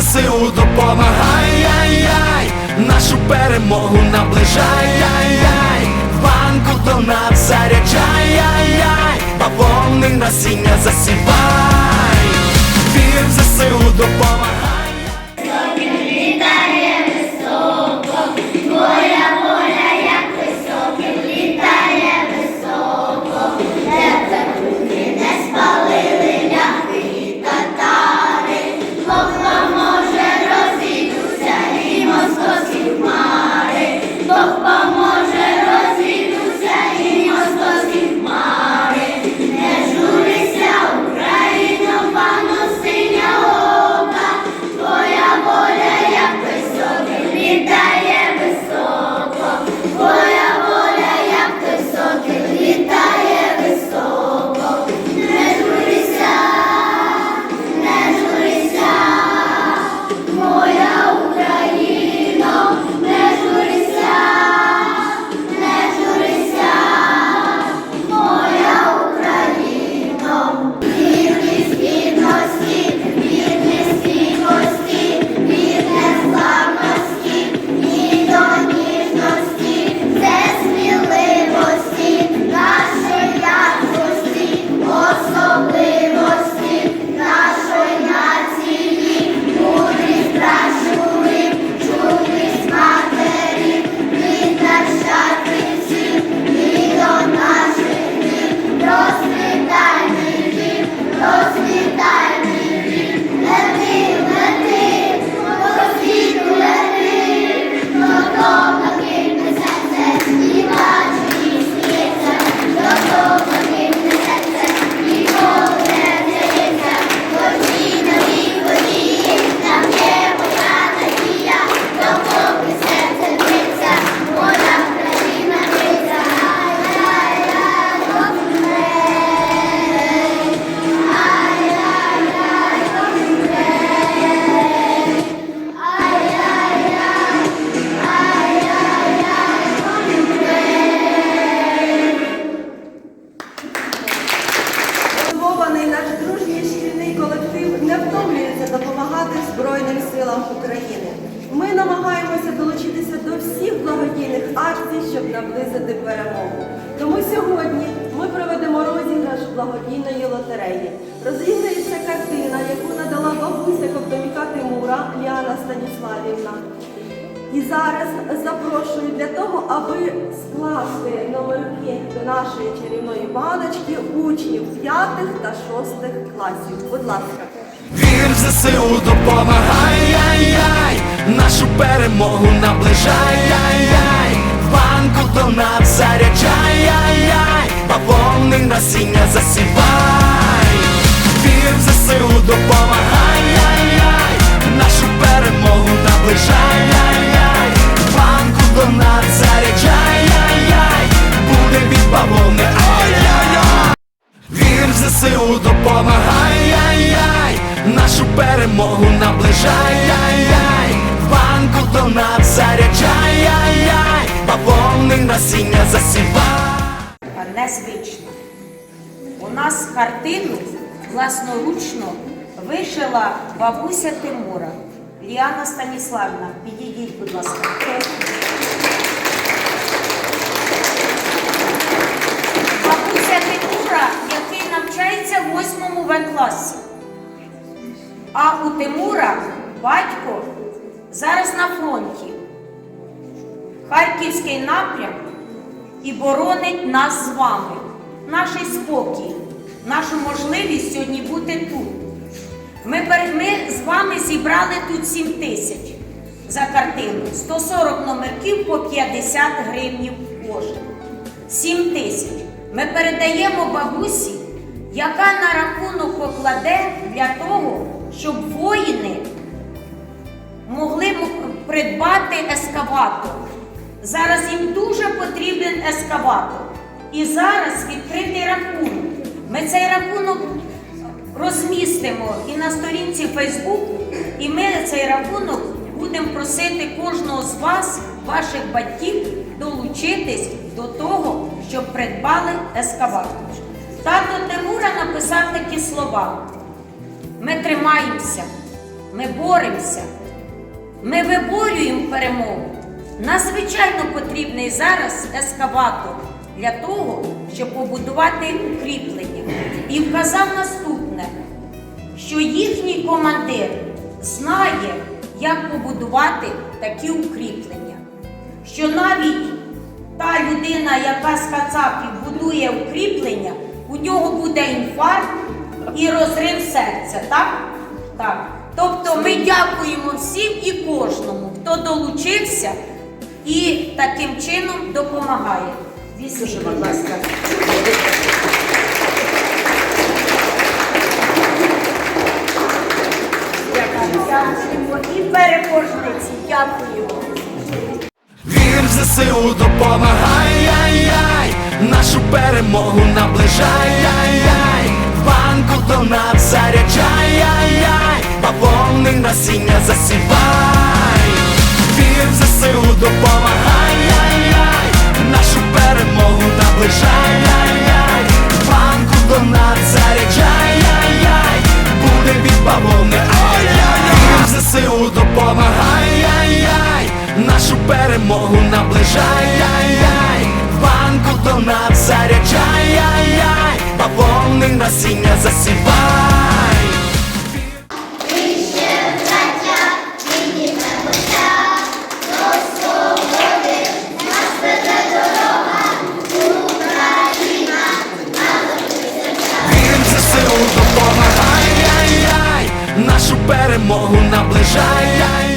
ЗСУ допомагай, яй-яй, нашу перемогу наближай, яй-яй, банку до нас заряджай, яй-яй, бавовни насіння засівай, наблизити перемогу. Тому сьогодні ми проведемо розіграш благодійної лотереї. Розіграється картина, яку надала бабуся ковтоміка Тимура Ліана Станіславівна. І зараз запрошую для того, аби скласти номерки до нашої чарівної баночки учнів 5 та 6 класів. Будь ласка. Вір в ЗСУ допомагай, яй-яй, нашу перемогу наближай, в банку донат заряджай, яй-яй, бавовни насіння засівай, вір в ЗСУ допомагай, яй-яй, нашу перемогу наближай, яй-яй, в банку донат заряджай, яй-яй, буде від бавовни, ой-яй-яй. Вір в ЗСУ допомагай, яй-яй, нашу перемогу наближай, яй-яй, в банку донат заряджай, яй-яй, бавовни насіння засівай. незвично. У нас картину власноручно вишила бабуся Тимура. Ліана Станіславівна, підійдіть, будь ласка. Бабуся Тимура, який навчається в 8 В класі. А у Тимура батько зараз на фронті. Харківський напрям і боронить нас з вами, наш спокій, нашу можливість сьогодні бути тут. Ми, ми з вами зібрали тут 7 тисяч за картину, 140 номерків по 50 гривнів кожен. 7 тисяч. Ми передаємо бабусі, яка на рахунок покладе для того, щоб воїни могли придбати ескаватор. Зараз їм дуже потрібен ескаватор. І зараз відкритий рахунок. Ми цей рахунок розмістимо і на сторінці Фейсбуку, і ми цей рахунок будемо просити кожного з вас, ваших батьків, долучитись до того, щоб придбали ескаватор. Тато Тимура написав такі слова: ми тримаємося, ми боремося, ми виборюємо перемогу. Надзвичайно потрібний зараз ескаватор для того, щоб побудувати укріплення. І вказав наступне, що їхній командир знає, як побудувати такі укріплення. Що навіть та людина, яка з Кацапів будує укріплення, у нього буде інфаркт і розрив серця, так? Так. Тобто ми дякуємо всім і кожному, хто долучився і таким чином допомагає. Візьміть, будь ласка. Дякуємо і переможниці. Дякую. Вір в ЗСУ допомагай, яй-яй, нашу перемогу наближай, яй-яй, в банку донат заряджай, яй-яй, бавовни насіння засівай. В допомагай, нашу перемогу наближай, яй-яй, в банку донат заряджай, буде від бавовни, ай-яй, вір в ЗСУ допомагай, яй-яй, нашу перемогу наближай, яй-яй, в банку донат заряджай, бавовни насіння засівай. Перемогу наближай, яй